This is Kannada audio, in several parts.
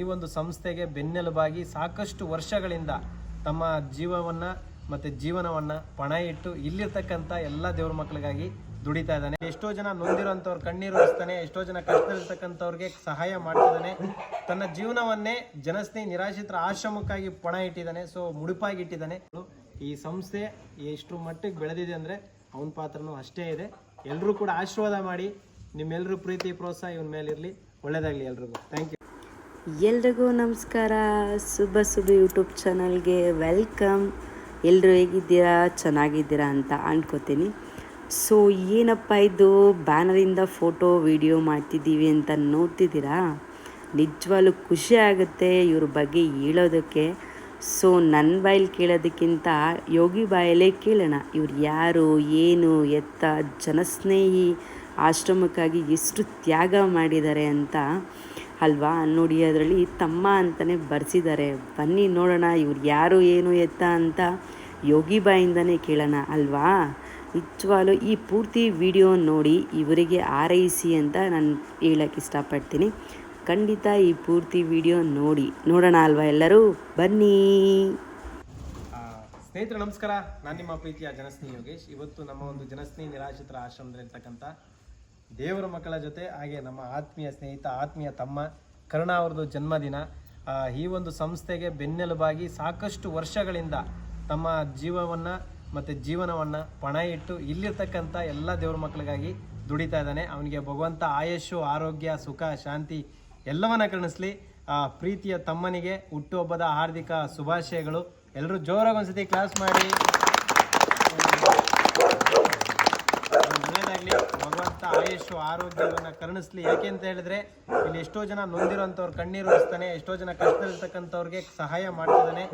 ಈ ಒಂದು ಸಂಸ್ಥೆಗೆ ಬೆನ್ನೆಲುಬಾಗಿ ಸಾಕಷ್ಟು ವರ್ಷಗಳಿಂದ ತಮ್ಮ ಜೀವವನ್ನ ಮತ್ತೆ ಜೀವನವನ್ನ ಪಣ ಇಟ್ಟು ಇಲ್ಲಿರ್ತಕ್ಕಂಥ ಎಲ್ಲ ದೇವ್ರ ಮಕ್ಕಳಿಗಾಗಿ ದುಡಿತಾ ಇದ್ದಾನೆ. ಎಷ್ಟೋ ಜನ ನೊಂದಿರೋಂಥವ್ರು ಕಣ್ಣೀರು ಒರೆಸ್ತಾನೆ ಎಷ್ಟೋ ಜನ ಕಷ್ಟದಲ್ಲಿರ್ತಕ್ಕಂಥವ್ರಿಗೆ ಸಹಾಯ ಮಾಡ್ತಿದ್ದಾನೆ. ತನ್ನ ಜೀವನವನ್ನೇ ಜನಸ್ನೇಹಿ, ನಿರಾಶ್ರಿತರ ಆಶ್ರಮಕ್ಕಾಗಿ ಪಣ ಇಟ್ಟಿದ್ದಾನೆ, ಸೊ ಮುಡುಪಾಗಿ ಇಟ್ಟಿದ್ದಾನೆ. ಈ ಸಂಸ್ಥೆ ಎಷ್ಟು ಮಟ್ಟಿಗೆ ಬೆಳೆದಿದೆ ಅಂದ್ರೆ ಅವನ ಪಾತ್ರನೂ ಅಷ್ಟೇ ಇದೆ. ಎಲ್ಲರೂ ಕೂಡ ಆಶೀರ್ವಾದ ಮಾಡಿ ನಿಮ್ಮೆಲ್ಲರೂ ಪ್ರೀತಿ, ಪ್ರೋತ್ಸಾಹ, ಇವನ ಮೇಲಿರಲಿ. ಒಳ್ಳೇದಾಗಲಿ ಎಲ್ರಿಗೂ. ಥ್ಯಾಂಕ್ ಯು ಎಲ್ರಿಗೂ ನಮಸ್ಕಾರ. ಸುಬ್ಬ ಸುಬ್ಬ ಯೂಟ್ಯೂಬ್ ಚಾನಲ್ಗೆ ವೆಲ್ಕಮ್. ಎಲ್ಲರೂ ಹೇಗಿದ್ದೀರಾ? ಚೆನ್ನಾಗಿದ್ದೀರಾ ಅಂತ ಅನ್ಕೋತೀನಿ. ಸೊ, ಏನಪ್ಪ ಇದು? ಬ್ಯಾನರಿಂದ ಫೋಟೋ, ವಿಡಿಯೋ ಮಾಡ್ತಿದ್ದೀವಿ ಅಂತ ನೋಡ್ತಿದ್ದೀರಾ? ನಿಜವಾಗ್ಲೂ ಖುಷಿ ಆಗುತ್ತೆ ಇವ್ರ ಬಗ್ಗೆ ಹೇಳೋದಕ್ಕೆ. ಸೊ ನನ್ನ ಬಾಯಲ್ಲಿ ಕೇಳೋದಕ್ಕಿಂತ ಯೋಗಿ ಬಾಯಲ್ಲೇ ಕೇಳೋಣ. ಇವ್ರು ಯಾರು, ಏನು, ಎತ್ತ, ಜನಸ್ನೇಹಿ, ಆಶ್ರಮಕ್ಕಾಗಿ ಎಷ್ಟು ತ್ಯಾಗ ಮಾಡಿದ್ದಾರೆ ಅಂತ. ಅಲ್ವಾ? ನೋಡಿ, ಅದರಲ್ಲಿ ತಮ್ಮ ಅಂತಲೇ ಬರ್ಸಿದ್ದಾರೆ. ಬನ್ನಿ ನೋಡೋಣ, ಇವ್ರು ಯಾರು, ಏನು, ಎತ್ತ ಅಂತ ಯೋಗಿ ಬಾಯಿಂದನೇ ಕೇಳೋಣ, ಅಲ್ವಾ? ನಿಜವಾಗ್ಲೂ ಈ ಪೂರ್ತಿ ವಿಡಿಯೋ ನೋಡಿ ಇವರಿಗೆ ಆರೈಸಿ ಅಂತ ನಾನು ಹೇಳಕ್ಕೆ ಇಷ್ಟಪಡ್ತೀನಿ. ಖಂಡಿತ ಈ ಪೂರ್ತಿ ವಿಡಿಯೋ ನೋಡಿ, ನೋಡೋಣ ಅಲ್ವಾ ಎಲ್ಲರೂ? ಬನ್ನಿ! ಸ್ನೇಹಿತರೆ, ನಮಸ್ಕಾರ. ನಾನು ನಿಮ್ಮ ಪ್ರೀತಿಯ ಜನಸ್ನೇಹಿ ಯೋಗೇಶ್. ಇವತ್ತು ನಮ್ಮ ಒಂದು ಜನಸ್ನೇಹಿ ನಿರಾಶ್ರಿತರ ಆಶ್ರಮದಲ್ಲಿರ್ತಕ್ಕಂಥ ದೇವರ ಮಕ್ಕಳ ಜೊತೆ, ಹಾಗೆ ನಮ್ಮ ಆತ್ಮೀಯ ಸ್ನೇಹಿತ, ಆತ್ಮೀಯ ತಮ್ಮ, ಕರುಣ ಅವ್ರದ್ದು ಜನ್ಮದಿನ. ಈ ಒಂದು ಸಂಸ್ಥೆಗೆ ಬೆನ್ನೆಲುಬಾಗಿ ಸಾಕಷ್ಟು ವರ್ಷಗಳಿಂದ ತಮ್ಮ ಜೀವವನ್ನ ಮತ್ತೆ ಜೀವನವನ್ನ ಪಣ ಇಟ್ಟು ಇಲ್ಲಿರ್ತಕ್ಕಂಥ ಎಲ್ಲ ದೇವ್ರ ಮಕ್ಕಳಿಗಾಗಿ ದುಡಿತಾ ಇದ್ದಾನೆ. ಅವನಿಗೆ ಭಗವಂತ ಆಯಸ್ಸು, ಆರೋಗ್ಯ, ಸುಖ, ಶಾಂತಿ ಎಲ್ಲವನ್ನ ಕರುಣಿಸ್ಲಿ. ಆ, ಪ್ರೀತಿಯ ತಮ್ಮನಿಗೆ ಹುಟ್ಟುಹಬ್ಬದ ಹಾರ್ದಿಕ ಶುಭಾಶಯಗಳು. ಎಲ್ಲರೂ ಜೋರಾಗಿ ಒಂದ್ಸತಿ ಕ್ಲಾಸ್ ಮಾಡಿ ಒಳ್ಳೆಯದಾಗ್ಲಿ ಭಗವಂತ ಆಯುಷು ಆರೋಗ್ಯವನ್ನು ಕರುಣಿಸ್ಲಿ. ಯಾಕೆ ಅಂತ ಹೇಳಿದ್ರೆ, ಇಲ್ಲಿ ಎಷ್ಟೋ ಜನ ನೊಂದಿರುವಂಥವ್ರು ಕಣ್ಣೀರು ಒರೆಸ್ತಾನೆ ಎಷ್ಟೋ ಜನ ಕಷ್ಟದಲ್ಲಿರ್ತಕ್ಕಂಥವ್ರಿಗೆ ಸಹಾಯ ಮಾಡ್ತಿದ್ದಾನೆ.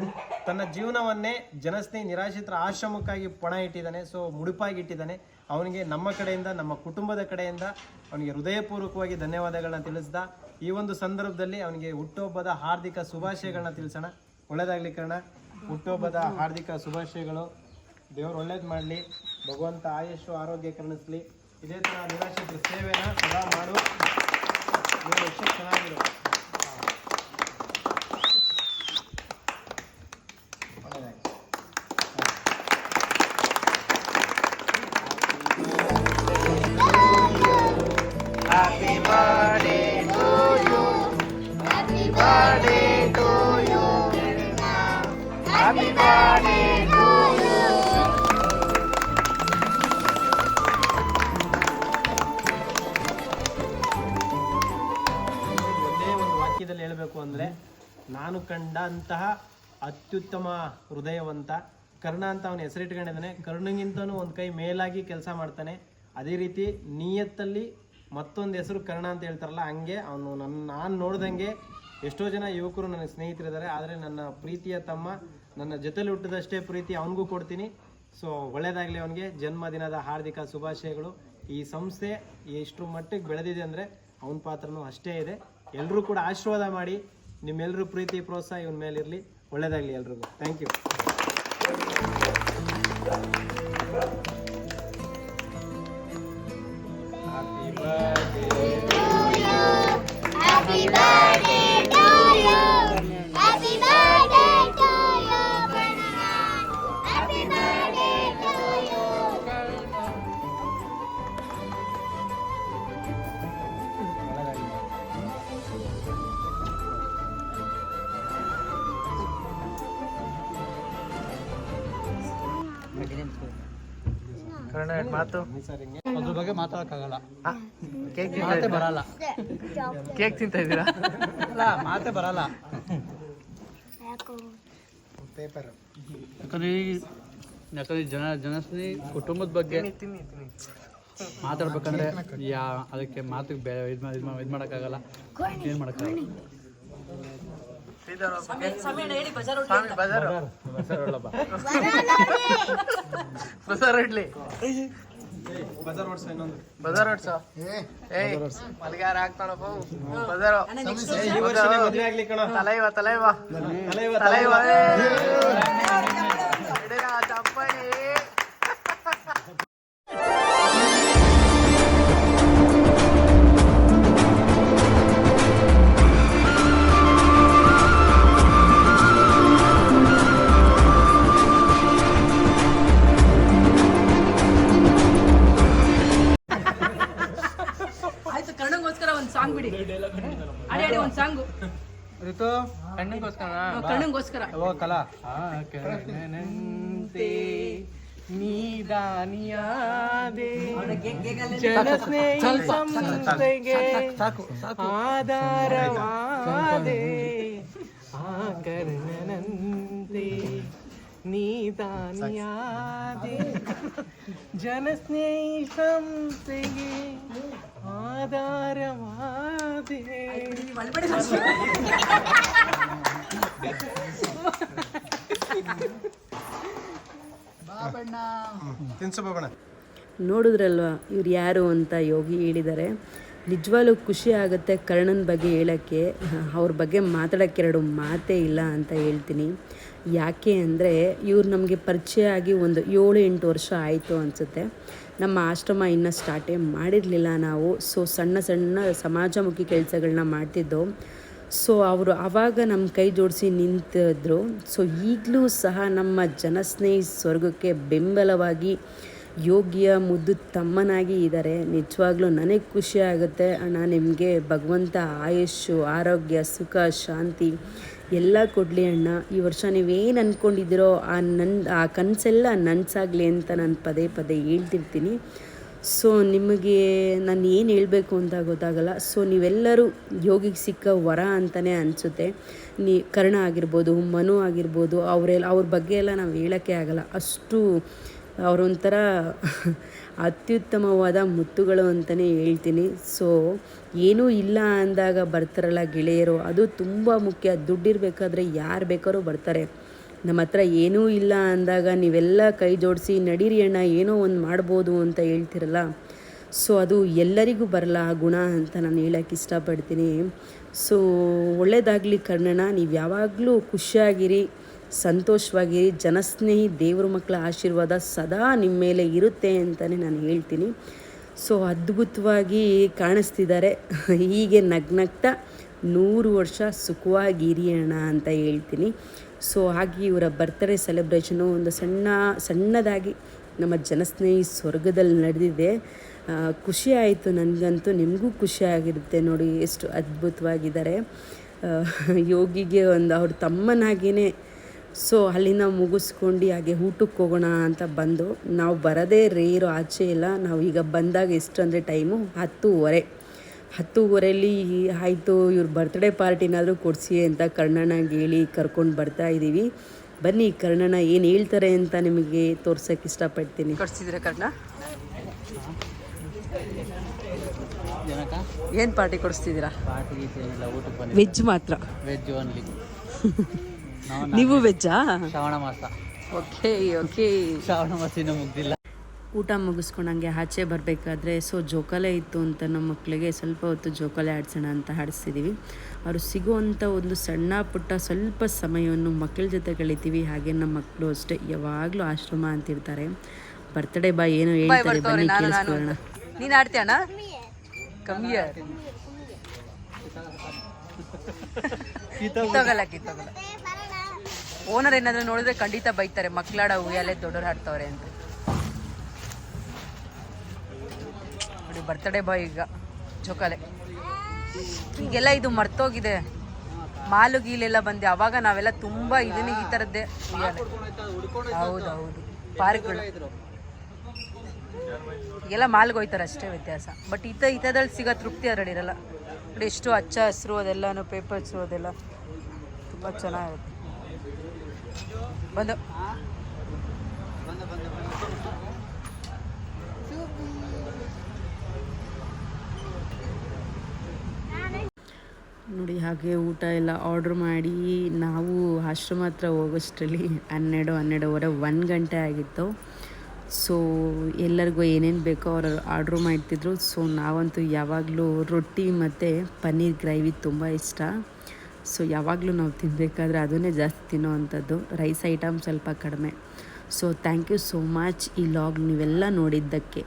ತನ್ನ ಜೀವನವನ್ನೇ ಜನಸ್ನೇಹಿ, ನಿರಾಶ್ರಿತರ ಆಶ್ರಮಕ್ಕಾಗಿ ಪಣ ಇಟ್ಟಿದ್ದಾನೆ, ಸೊ ಮುಡುಪಾಗಿ ಇಟ್ಟಿದ್ದಾನೆ. ಅವನಿಗೆ ನಮ್ಮ ಕಡೆಯಿಂದ, ನಮ್ಮ ಕುಟುಂಬದ ಕಡೆಯಿಂದ ಅವನಿಗೆ ಹೃದಯಪೂರ್ವಕವಾಗಿ ಧನ್ಯವಾದಗಳನ್ನ ತಿಳಿಸ್ದ. ಈ ಒಂದು ಸಂದರ್ಭದಲ್ಲಿ ಅವನಿಗೆ ಹುಟ್ಟುಹಬ್ಬದ ಹಾರ್ದಿಕ ಶುಭಾಶಯಗಳನ್ನ ತಿಳಿಸೋಣ. ಒಳ್ಳೇದಾಗ್ಲಿ ಕರ್ಣ. ಹುಟ್ಟುಹಬ್ಬದ ಹಾರ್ದಿಕ ಶುಭಾಶಯಗಳು. ದೇವರು ಒಳ್ಳೇದು ಮಾಡಲಿ. ಭಗವಂತ ಆಯುಷು ಆರೋಗ್ಯ ಕರುಣಿಸ್ಲಿ. ಇದೇ ಥರ ನಿರಾಶ್ರಿತರ ಸೇವೆನ ಸದಾ ಮಾಡು ನೀನು ಎಷ್ಟು ಚೆನ್ನಾಗಿರು ಒಳ್ಳೆದಾಗ್ಲಿ. ಒಂದೇ ನಾನು ಕಂಡಂತಹ ಅತ್ಯುತ್ತಮ ಹೃದಯವಂತ, ಕರ್ಣ ಅಂತ ಅವನ ಹೆಸರಿಟ್ಕೊಂಡಿದ್ದಾನೆ. ಕರ್ಣಗಿಂತನೂ ಒಂದು ಕೈ ಮೇಲಾಗಿ ಕೆಲಸ ಮಾಡ್ತಾನೆ. ಅದೇ ರೀತಿ ನಿಯತ್ತಲ್ಲಿ ಮತ್ತೊಂದು ಹೆಸರು ಕರ್ಣ ಅಂತ ಹೇಳ್ತಾರಲ್ಲ, ಹಂಗೆ ಅವನು ನನ್ನ ನಾನು ನೋಡ್ದಂಗೆ ಎಷ್ಟೋ ಜನ ಯುವಕರು ನನ್ನ ಸ್ನೇಹಿತರಿದ್ದಾರೆ. ಆದರೆ ನನ್ನ ಪ್ರೀತಿಯ ತಮ್ಮ, ನನ್ನ ಜೊತೆಲಿ ಹುಟ್ಟಿದಷ್ಟೇ ಪ್ರೀತಿ ಅವನಿಗೂ ಕೊಡ್ತೀನಿ. ಸೊ, ಒಳ್ಳೇದಾಗಲಿ ಅವನಿಗೆ. ಜನ್ಮದಿನದ ಹಾರ್ದಿಕ ಶುಭಾಶಯಗಳು. ಈ ಸಂಸ್ಥೆ ಎಷ್ಟು ಮಟ್ಟಿಗೆ ಬೆಳೆದಿದೆ ಅಂದರೆ ಅವನ ಪಾತ್ರನೂ ಅಷ್ಟೇ ಇದೆ. ಎಲ್ಲರೂ ಕೂಡ ಆಶೀರ್ವಾದ ಮಾಡಿ. ನಿಮ್ಮೆಲ್ಲರೂ ಪ್ರೀತಿ ಪ್ರೋತ್ಸಾಹ ಇವನ ಮೇಲಿರಲಿ. ಒಳ್ಳೇದಾಗಲಿ ಎಲ್ರಿಗೂ. ಥ್ಯಾಂಕ್ ಯು ಮಾತು? ಅದ್ರ ಬಗ್ಗೆ ಮಾತಾಡಕ್ಕಾಗಲ್ಲ. ಮಾತೇ ಬರಲ್ಲ. ಕೇಕ್ ತಿಂತ ಇದ್ದೀರಾ? ಅಲ್ಲ ಮಾತೇ ಬರಲ್ಲ. ಪೇಪರ್. ಯಾಕಂದ್ರೆ ಯಾಕಂದ್ರೆ ಜನ ಜನಸ್ನಿ ಕುಟುಂಬದ ಬಗ್ಗೆ ಮಾತಾಡ್ಬೇಕಂದ್ರೆ ಯಾ ಅದಕ್ಕೆ ಮಾತಿಗೆ ಇದ್ ಇದು ಮಾಡೋಕ್ಕಾಗಲ್ಲ. ಏನು ಮಾಡೋಕ್ಕಾಗಲ್ಲ? ಏನು ಮಾಡೋಕ್ಕಾಗಲ್ಲ ಬಜಾರ್ ಇಡ್ಲಿ ಬಜಾರ್. ಓಡಿಸೋ ಇನ್ನೊಂದು. ಬಜಾರ್ ಏಯ್ ಮಲ್ಗಾರ ಬಜಾರ್. ಈ ವರ್ಷನೇ ಮದುವೆ ಆಗ್ಲಿ ಕಣ. ತಲೈವ ತಲೈವ. ತಲೈವ ಋತು ಕಣ್ಣಿಗೋಸ್ಕರ ಕಣ್ಣಿಗೋಸ್ಕರ. ಓ ಕಲಾ? ನೀದಾನಿಯಾದೆ. ಆಧಾರವಾದೆ. ಆ ಕರ್ಣನಂತೆ ನೀದಾನಿಯಾದೆ. ಜನಸ್ನೇಹಿ ಸಂಸ್ಥೆಗೆ ಆಧಾರವಾದೆ ತಿನ್ಸು ಬಾಬಣ್ಣ. ನೋಡಿದ್ರಲ್ವ ಇವ್ರು ಯಾರು ಅಂತ ಯೋಗಿ ಹೇಳಿದ್ದಾರೆ. ನಿಜವಾಗ್ಲೂ ಖುಷಿ ಆಗುತ್ತೆ ಕರ್ಣನ ಬಗ್ಗೆ ಹೇಳೋಕ್ಕೆ. ಅವ್ರ ಬಗ್ಗೆ ಮಾತಾಡೋಕ್ಕೆ ಎರಡು ಮಾತೇ ಇಲ್ಲ ಅಂತ ಹೇಳ್ತೀನಿ. ಯಾಕೆ ಅಂದರೆ ಇವ್ರು ನಮಗೆ ಪರಿಚಯ ಆಗಿ ಒಂದು ಏಳು ಎಂಟು ವರ್ಷ ಆಯಿತು ಅನಿಸುತ್ತೆ. ನಮ್ಮ ಆಶ್ರಮ ಇನ್ನೂ ಸ್ಟಾರ್ಟೇ ಮಾಡಿರಲಿಲ್ಲ ನಾವು. ಸೊ ಸಣ್ಣ ಸಣ್ಣ ಸಮಾಜಮುಖಿ ಕೆಲಸಗಳನ್ನ ಮಾಡ್ತಿದ್ದೋ. ಸೊ ಅವರು ಆವಾಗ ನಮ್ಮ ಕೈ ಜೋಡಿಸಿ ನಿಂತಿದ್ರು. ಸೊ ಈಗಲೂ ಸಹ ನಮ್ಮ ಜನಸ್ನೇಹಿ ಸ್ವರ್ಗಕ್ಕೆ ಬೆಂಬಲವಾಗಿ ಯೋಗ್ಯ ಮುದ್ದು ತಮ್ಮನಾಗಿ ಇದ್ದಾರೆ. ನಿಜವಾಗ್ಲೂ ನನಗೆ ಖುಷಿ ಆಗುತ್ತೆ. ಅಣ್ಣ, ನಿಮಗೆ ಭಗವಂತ ಆಯುಷ್ಷು ಆರೋಗ್ಯ, ಸುಖ, ಶಾಂತಿ ಎಲ್ಲ ಕೊಡಲಿ ಅಣ್ಣ, ಈ ವರ್ಷ ನೀವೇನು ಅಂದ್ಕೊಂಡಿದ್ದೀರೋ ಆ ನನ್ನ ಆ ಕನಸೆಲ್ಲ ನನಸಾಗಲಿ ಅಂತ ನಾನು ಪದೇ ಪದೇ ಹೇಳ್ತಿರ್ತೀನಿ. ಸೊ ನಿಮಗೆ ನಾನು ಏನು ಹೇಳಬೇಕು ಅಂತ ಗೊತ್ತಾಗಲ್ಲ. ಸೊ ನೀವೆಲ್ಲರೂ ಯೋಗಿಗೆ ಸಿಕ್ಕ ವರ ಅಂತಲೇ ಅನಿಸುತ್ತೆ. ನೀ, ಕರ್ಣ ಆಗಿರ್ಬೋದು, ಮನು ಆಗಿರ್ಬೋದು ಅವರೆಲ್ಲ ಅವ್ರ ಬಗ್ಗೆ ಎಲ್ಲ ನಾವು ಹೇಳೋಕ್ಕೆ ಆಗಲ್ಲ. ಅಷ್ಟು ಅವರೊಂಥರ ಅತ್ಯುತ್ತಮವಾದ ಮುತ್ತುಗಳು ಅಂತಲೇ ಹೇಳ್ತೀನಿ. ಸೊ ಏನೂ ಇಲ್ಲ ಅಂದಾಗ ಬರ್ತಾರಲ್ಲ ಗೆಳೆಯರು, ಅದು ತುಂಬ ಮುಖ್ಯ. ದುಡ್ಡಿರಬೇಕಾದ್ರೆ ಯಾರು ಬೇಕಾದ್ರೂ ಬರ್ತಾರೆ. ನಮ್ಮ ಹತ್ರ ಏನೂ ಇಲ್ಲ ಅಂದಾಗ ನೀವೆಲ್ಲ ಕೈ ಜೋಡಿಸಿ, ನಡೀರಿ ಅಣ್ಣ, ಏನೋ ಒಂದು ಮಾಡ್ಬೋದು ಅಂತ ಹೇಳ್ತಿರಲ್ಲ. ಸೊ ಅದು ಎಲ್ಲರಿಗೂ ಬರಲ್ಲ ಆ ಗುಣ ಅಂತ ನಾನು ಹೇಳೋಕ್ಕೆ ಇಷ್ಟಪಡ್ತೀನಿ. ಸೊ ಒಳ್ಳೆಯದಾಗಲಿ ಕರ್ಣಣ್ಣ, ನೀವು ಯಾವಾಗಲೂ ಖುಷಿಯಾಗಿರಿ. ಸಂತೋಷವಾಗಿರಿ ಜನಸ್ನೇಹಿ ದೇವ್ರ ಮಕ್ಕಳ ಆಶೀರ್ವಾದ ಸದಾ ನಿಮ್ಮ ಮೇಲೆ ಇರುತ್ತೆ ಅಂತಲೇ ನಾನು ಹೇಳ್ತೀನಿ. ಸೊ ಅದ್ಭುತವಾಗಿ ಕಾಣಿಸ್ತಿದ್ದಾರೆ. ಹೀಗೆ ನಗ್ನಗ್ತಾ ನೂರು ವರ್ಷ ಸುಖವಾಗಿ ಅಣ್ಣ ಅಂತ ಹೇಳ್ತೀನಿ. ಸೊ ಹಾಗೆ ಇವರ ಬರ್ತ್ಡೇ ಸೆಲೆಬ್ರೇಷನು ಒಂದು ಸಣ್ಣ, ಸಣ್ಣದಾಗಿ ನಮ್ಮ ಜನಸ್ನೇಹಿ ಸ್ವರ್ಗದಲ್ಲಿ ನಡೆದಿದೆ. ಖುಷಿ ಆಯಿತು ನನಗಂತೂ, ನಿಮಗೂ ಖುಷಿ ಆಗಿರುತ್ತೆ ನೋಡಿ ಎಷ್ಟು ಅದ್ಭುತವಾಗಿದ್ದಾರೆ. ಯೋಗಿಗೆ ಒಂದು ಅವ್ರ ತಮ್ಮನಾಗಿಯೇ ಸೊ ಅಲ್ಲಿಂದ ಮುಗಿಸ್ಕೊಂಡು ಹಾಗೆ ಊಟಕ್ಕೆ ಹೋಗೋಣ ಅಂತ ಬಂದು ನಾವು ಬರೋದೇ ರೇರು ಆಚೆ ಇಲ್ಲ ನಾವು ಈಗ ಬಂದಾಗ ಎಷ್ಟು ಅಂದರೆ ಟೈಮು ಹತ್ತೂವರೆ. ಹತ್ತೂವರೆಯಲ್ಲಿ ಆಯಿತು ಇವ್ರ ಬರ್ತ್ಡೇ ಪಾರ್ಟಿನಾದರೂ ಕೊಡಿಸಿ ಅಂತ ಕರ್ಣಣ್ಣಗೆ ಹೇಳಿ ಕರ್ಕೊಂಡು ಬರ್ತಾ ಇದ್ದೀವಿ. ಬನ್ನಿ ಕರ್ಣನ ಏನು ಹೇಳ್ತಾರೆ ಅಂತ ನಿಮಗೆ ತೋರ್ಸೋಕ್ಕೆ ಇಷ್ಟಪಡ್ತೀನಿ. ಕೊಡಿಸಿದ್ರೆ ಕರ್ಣ? ಏನು ಪಾರ್ಟಿ ಕೊಡಿಸ್ತಿದ್ದೀರಾ? ಪಾರ್ಟಿ ಏನಿಲ್ಲ ಊಟಕ್ಕೆ ಬಂದಿಲ್ಲ ವೆಜ್ ಮಾತ್ರ. ವೆಜ್ ಓನ್ಲಿ ನಾವು ನೀವು ವೆಜ್ಜಾ? ಶ್ರಾವಣ ಮಾಸ. Okay okay. ಶ್ರಾವಣ ಮಾಸ ಇನ್ನೂ ಮುಗ್ದಿಲ್ಲ. ಊಟ ಮುಗಿಸ್ಕೊಂಡಂಗೆ ಆಚೆ ಬರಬೇಕಾದ್ರೆ ಸೊ ಜೋಕಾಲೆ ಇತ್ತು ಅಂತ ನಮ್ಮ ಮಕ್ಕಳಿಗೆ ಸ್ವಲ್ಪ ಹೊತ್ತು ಜೋಕಾಲೆ ಆಡಿಸೋಣ ಅಂತ ಆಡಿಸ್ತಿದ್ದೀವಿ ಅವರು ಸಿಗುವಂಥ ಒಂದು ಸಣ್ಣ ಪುಟ್ಟ ಸ್ವಲ್ಪ ಸಮಯವನ್ನು ಮಕ್ಕಳ ಜೊತೆ ಕಳಿತೀವಿ. ಹಾಗೆ ನಮ್ಮ ಮಕ್ಕಳು ಅಷ್ಟೇ ಯಾವಾಗಲೂ ಆಶ್ರಮ ಅಂತಿರ್ತಾರೆ. ಬರ್ತಡೇ ಬಾಯ್ ಏನು ಹೇಳ್ತಾರೆ ಬನ್ನಿ ಕೇಳಿಸ್ಕೊಳ್ಳೋಣ. ನೀನು ಆಡ್ತೀಯಣ್ಣ ಕಮ್ಮಿ ಕಿತ್ತೋಗಲ್ಲ ಕಿತ್ತೋಗಲ್ಲ. ಓನರ್ ಏನಾದರೂ ನೋಡಿದ್ರೆ ಖಂಡಿತ ಬೈತಾರೆ ಮಕ್ಕಳಾಡ ಉಯ್ಯಾಲೆ ದೊಡ್ಡವ್ರು ಹಾಡ್ತವ್ರೆ ಅಂತ. ನೋಡಿ ಬರ್ತಡೇ ಬಾಯ್ ಈಗ ಜೋಕಾಲೆ ಈಗೆಲ್ಲ ಇದು ಮರ್ತೋಗಿದೆ. ಮಾಲು ಗೀಲೆಲ್ಲ ಬಂದೆ, ಅವಾಗ ನಾವೆಲ್ಲ ತುಂಬಾ ಇದನ್ನ ಈ ಥರದ್ದೇ ಹೌದು ಹೌದು ಪಾರ್ಕ್ಗಳು. ಈಗೆಲ್ಲ ಮಾಲ್ಗೆ ಹೋಯ್ತಾರೆ ಅಷ್ಟೇ ವ್ಯತ್ಯಾಸ. ಬಟ್ ಈತ ಈತದಲ್ಲಿ ಸಿಗೋ ತೃಪ್ತಿ ಅದರಲ್ಲಿ ಇರಲ್ಲ. ನೋಡಿ, ಎಷ್ಟು ಹಚ್ಚ ಹಸಿರು ಅದೆಲ್ಲನೂ ಪೇಪರ್ಸು ಅದೆಲ್ಲ. ತುಂಬ ಚೆನ್ನಾಗಿರುತ್ತೆ. ನೋಡಿ ಹಾಗೆ ಊಟ ಎಲ್ಲ ಆರ್ಡ್ರ್ ಮಾಡಿ ನಾವು ಆಶ್ರಮ ಹತ್ರ ಹೋಗೋಷ್ಟರಲ್ಲಿ ಹನ್ನೆರಡು, ಹನ್ನೆರಡುವರೆ, ಒಂದು ಗಂಟೆ ಆಗಿತ್ತು. ಸೊ ಎಲ್ಲರಿಗೂ ಏನೇನು ಬೇಕೋ ಅವರು ಆರ್ಡ್ರ್ ಮಾಡ್ತಿದ್ರು. ಸೊ ನಾವಂತೂ ಯಾವಾಗಲೂ ರೊಟ್ಟಿ ಮತ್ತು ಪನ್ನೀರ್ ಗ್ರೇವಿ ತುಂಬ ಇಷ್ಟ. ಸೊ ಯಾವಾಗಲೂ ನಾವು ತಿನ್ನಬೇಕಾದ್ರೆ ಅದನ್ನೇ ಜಾಸ್ತಿ ತಿನ್ನೋವಂಥದ್ದು. ರೈಸ್ ಐಟಮ್ ಸ್ವಲ್ಪ ಕಡಿಮೆ. So thank you so much ಈ ಲಾಗ್ ನೀವೆಲ್ಲ ನೋಡಿದ್ದಕ್ಕೆ.